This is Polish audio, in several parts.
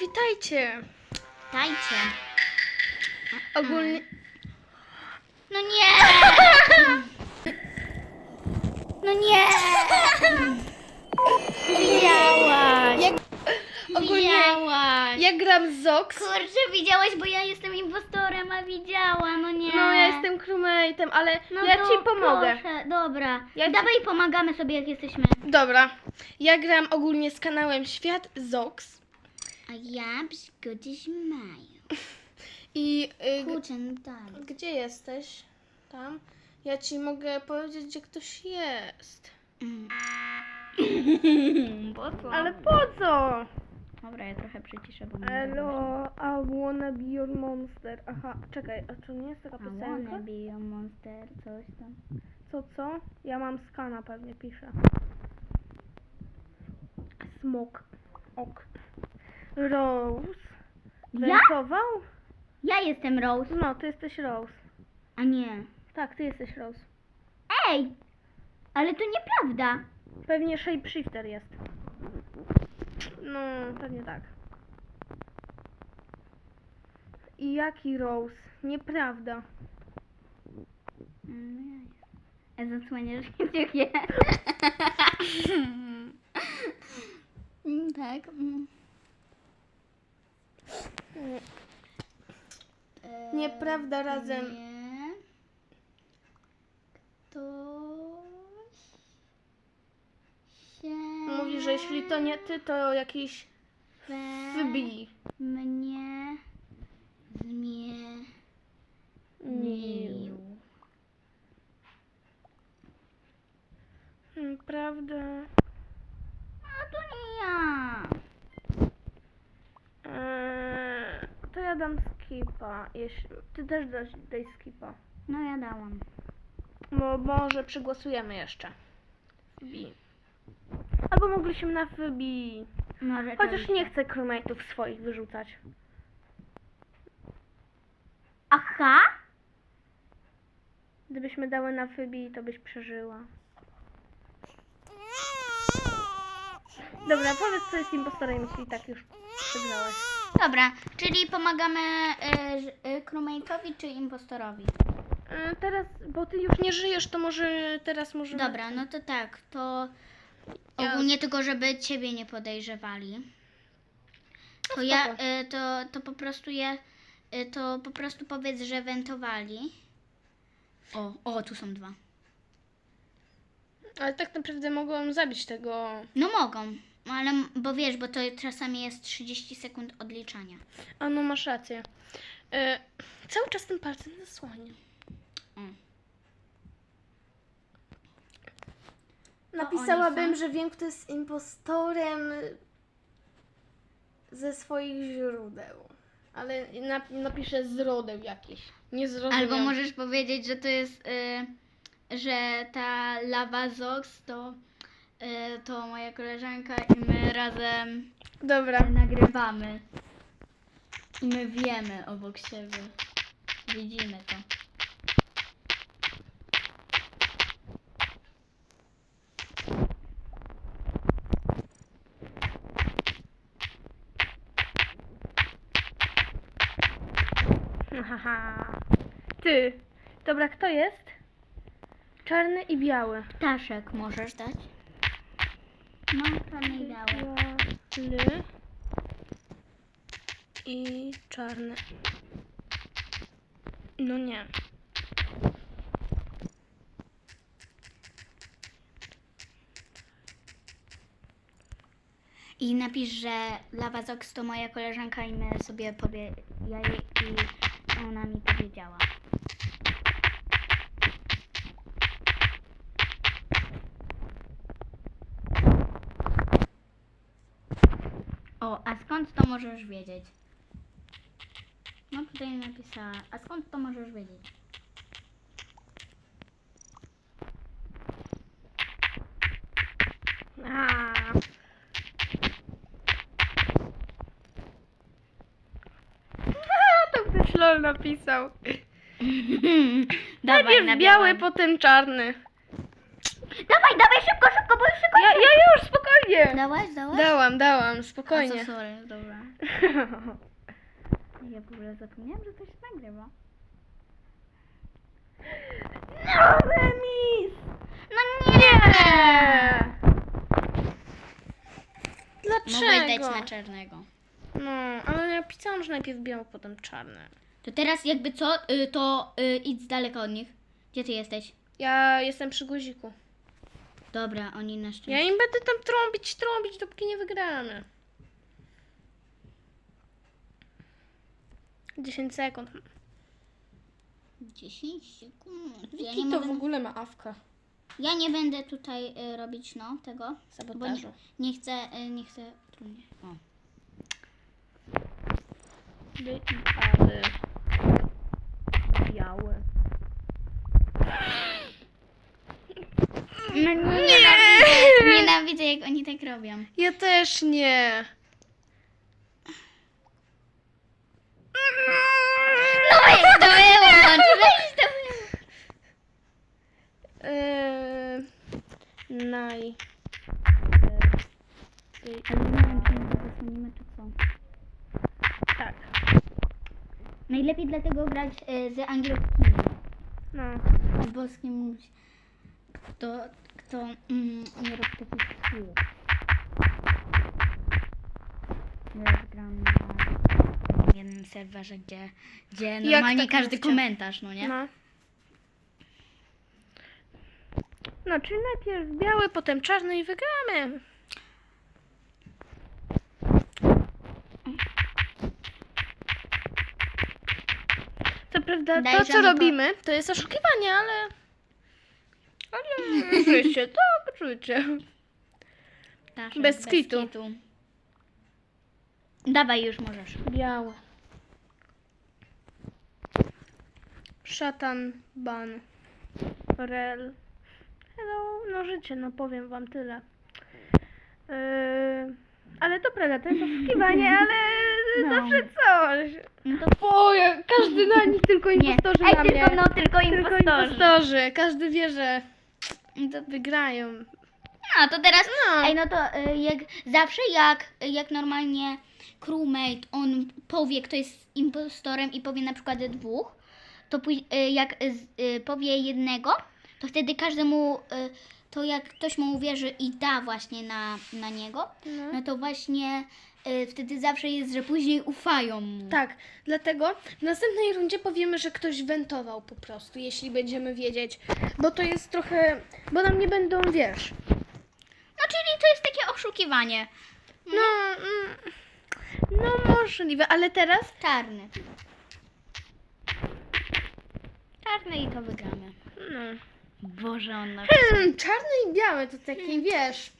Witajcie. Dajcie. Ogólnie... No nie! No nie! Widziałaś! Jak... Ogólnie Widziałaś! ja gram z Zox. Kurczę, widziałaś, bo ja jestem impostorem, a widziała, no nie. No ja jestem crewmate'em, ale No ja to ci pomogę. Proszę, dobra. Ja ci- Dawaj pomagamy sobie, jak jesteśmy. Dobra. Ja gram ogólnie z kanałem Świat Zox. A ja przygody mają. I y, g- Kurczę, no tak. gdzie jesteś? Tam. Ja ci mogę powiedzieć, gdzie ktoś jest. Mm. Po co? Ale po co? Dobra, ja trochę przyciszę, bo mnie Hello, I wanna be your monster. Aha, czekaj, a to nie jest taka I piosenka? wanna be a monster, coś tam. Co, co? Ja mam skana, pewnie pisze. Smok. Ok. Rose. Ja? Ja jestem Rose, No, ty jesteś Rose. a nie. Tak, ty jesteś Rose. Ej! Ale to nieprawda. Pewnie shapeshifter jest. No, pewnie tak. I jaki Rose? Nieprawda. Mm, Ja zasłaniasz kciukie. Mm, tak. Nieprawda razem. Nie. Ktoś się Mówi, że jeśli to nie ty, to jakiś we wybij. mnie zmienił. Hmm, Prawda. A to nie ja. Eee, to ja dam skipa. Jeśli... Ty też dasz, daj skipa. No ja dałam. Bo może przygłosujemy jeszcze. Wybij. Albo mogliśmy na wybij. Może Chociaż nie chcę crewmate'ów swoich wyrzucać. Aha! Gdybyśmy dały na wybij, to byś przeżyła. Dobra, powiedz co jest impostorem, jeśli tak już przegrałaś. Dobra, czyli pomagamy y, y, crewmate'owi czy impostorowi? E, teraz, bo ty już nie żyjesz, to może teraz możemy... Dobra, no to tak, to Ja- ogólnie tylko, żeby ciebie nie podejrzewali. To No ja, spoko. y, to, to po prostu je, y, to po prostu powiedz, że wentowali. O, o, tu są dwa. Ale tak naprawdę mogłam zabić tego... No mogą, ale, m- bo wiesz, bo to czasami jest 30 sekund odliczania. A no, masz rację. E, cały czas tym palcem zasłaniam. Mm. Napisałabym, że wiem, kto jest impostorem ze swoich źródeł. Ale nap- napiszę źródeł jakieś. Nie zrozumiałam. Albo możesz powiedzieć, że to jest, y, że ta lawa Zox to, y, to moja koleżanka i my razem Dobra. nagrywamy. I my wiemy obok siebie. Widzimy to. Haha. Ty. Dobra, kto jest? Czarny i biały. Ptaszek możesz dać? No, czarny i czarny. No nie. I napisz, że Lava Zox to moja koleżanka i my sobie powie... Ja jej i ona mi powiedziała. O, a skąd to możesz wiedzieć? No tutaj napisała. A skąd to możesz wiedzieć? A. To ktoś lol napisał. dawaj, Najpierw na biały, potem czarny. Dawaj, dawaj, szybko, szybko, bo już szybko. Ja, ja już. Nie. Dałaś, dałaś? Dałam, dałam, A spokojnie. co, sorry, dobra. Ja w ogóle zapomniałam, że to się nagrywa. No, remis! No nie! Dlaczego? Mogłeś dać na czarnego. No, ale ja pisałam, że najpierw białe, potem czarne. To teraz jakby co, y, to y, idź z daleka od nich. Gdzie ty jesteś? Ja jestem przy guziku. Dobra, oni na szczęście. Ja im będę tam trąbić, trąbić, dopóki nie wygramy. 10 sekund. 10 sekund. Ja Jaki nie, to mogę... w ogóle ma awka? ja nie będę tutaj y, robić no tego. Bo nie, Sabotażu. nie chcę, y, nie chcę trudnie. O. By i aby. Białe. No nie, nienawidzę, nienawidzę jak oni tak robią. Ja też nie. No jest to wyłącz, weź to Eee, naj. Ale nie wiem, czy my to zasłonimy, czy co. Tak. Najlepiej dlatego grać y, z angielskimi. No. Z polskim kto, kto mm, nie robi takich słów. Ja gram na jednym serwerze, gdzie, gdzie normalnie tak każdy komentarz, no nie? No. No, czyli najpierw biały, potem czarny i wygramy. Co prawda, Daj, to co to- robimy, to jest oszukiwanie, ale... Ale życie, tak, życie. Staszek, Bez kitu. Dawaj już możesz. Białe. Szatan, ban, rel. Hello, no życie, no powiem wam tyle. Yy, ale to prawda, to jest oszukiwanie, ale No. zawsze coś. No to O, ja, każdy na nich, tylko nie. impostorzy Ej, na tylko, mnie. no, tylko Tylko impostorzy. impostorzy. Każdy wie, że to wygrają. No to teraz, No. ej no to y, jak zawsze jak, jak normalnie crewmate on powie kto jest impostorem i powie na przykład dwóch, to pój- y, jak z- y, powie jednego, to wtedy każdemu, y, to jak ktoś mu uwierzy i da właśnie na, na niego, No. no to właśnie y, wtedy zawsze jest, że później ufają mu. Tak, dlatego w następnej rundzie powiemy, że ktoś wentował po prostu, jeśli będziemy wiedzieć, bo to jest trochę, bo nam nie będą, wiesz, No czyli to jest takie oszukiwanie. no, mm, no możliwe, ale teraz, Czarny. Czarny i to wygramy. no, Boże, on na... hmm, czarny i biały to taki, wiesz, hmm,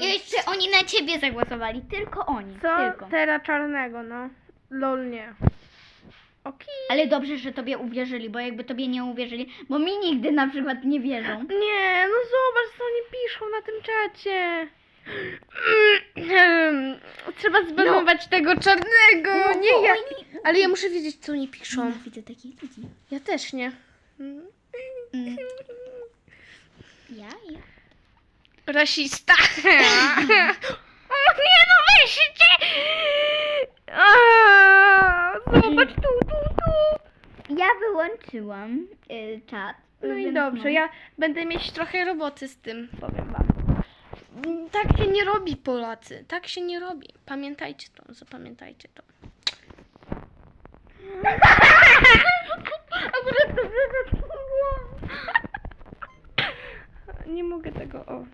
I jeszcze oni na ciebie zagłosowali, tylko oni, co tylko. teraz czarnego, no, lol nie. Okej. Ale dobrze, że tobie uwierzyli, bo jakby tobie nie uwierzyli, bo mi nigdy na przykład nie wierzą. Nie, no zobacz, co oni piszą na tym czacie. Trzeba zbanować tego czarnego. No, nie ja. oni- Ale ja muszę wiedzieć, co oni piszą. Widzę takich ludzi. Ja też nie. Mm. Ja? Rasista. o nie, no weźcie. Zobacz tu, tu, tu. Ja wyłączyłam y, czat. No i dobrze, ja będę mieć trochę roboty z tym, powiem wam. Mm, Tak się nie robi, Polacy. Tak się nie robi. Pamiętajcie to, zapamiętajcie to. Akurat to Nie mogę tego, o.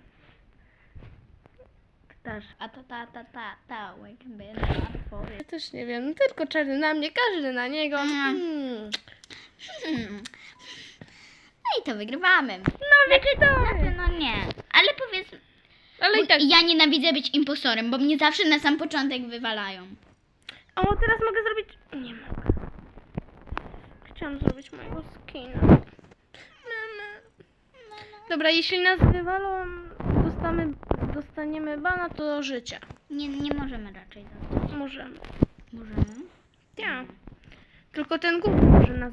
Też. A ta ta ta ta ta na twoje. Ja też nie wiem, tylko czarny na mnie, każdy na niego. Mm. Hmm. Hmm. No i to wygrywamy. No wiecie to. No nie. Ale powiedz, Ale i tak. ja nienawidzę być impostorem, bo mnie zawsze na sam początek wywalają. O, teraz mogę zrobić... Nie mogę. Chciałam zrobić mojego skina. Mama. Dobra, jeśli nas wywalą, dostamy, dostaniemy bana, to życie. Nie, nie możemy raczej dostać. Możemy. Możemy? Ja. Tylko ten głupi może nas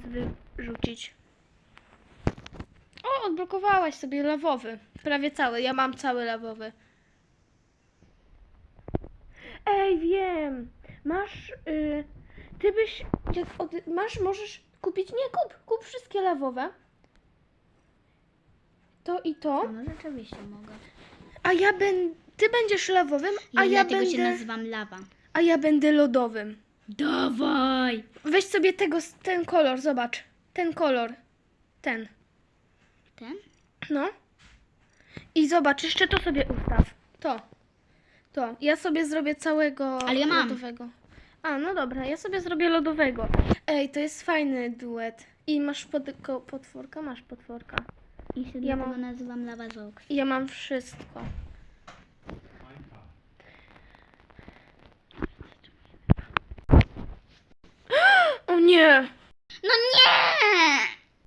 wyrzucić. O, odblokowałaś sobie lawowy. Prawie cały. Ja mam cały lawowy. Ej, wiem. Masz. Y, ty byś. Jak od, masz, możesz kupić. Nie, kup. Kup wszystkie lawowe. To i to. No rzeczywiście mogę. A ja będę. Ty będziesz lawowym, a Ja, ja dlatego się będę. nazywam lawa. A ja będę lodowym. Dawaj! Weź sobie tego, ten kolor, zobacz. Ten kolor. Ten. Ten? No. I zobacz, jeszcze to sobie ustaw. To. To. Ja sobie zrobię całego Ale ja mam. lodowego. A, no dobra, ja sobie zrobię lodowego. Ej, to jest fajny duet. I masz pod, ko, potworka? Masz potworka. I się Ja dlatego mam- nazywam. I ja mam wszystko. O nie! No nie!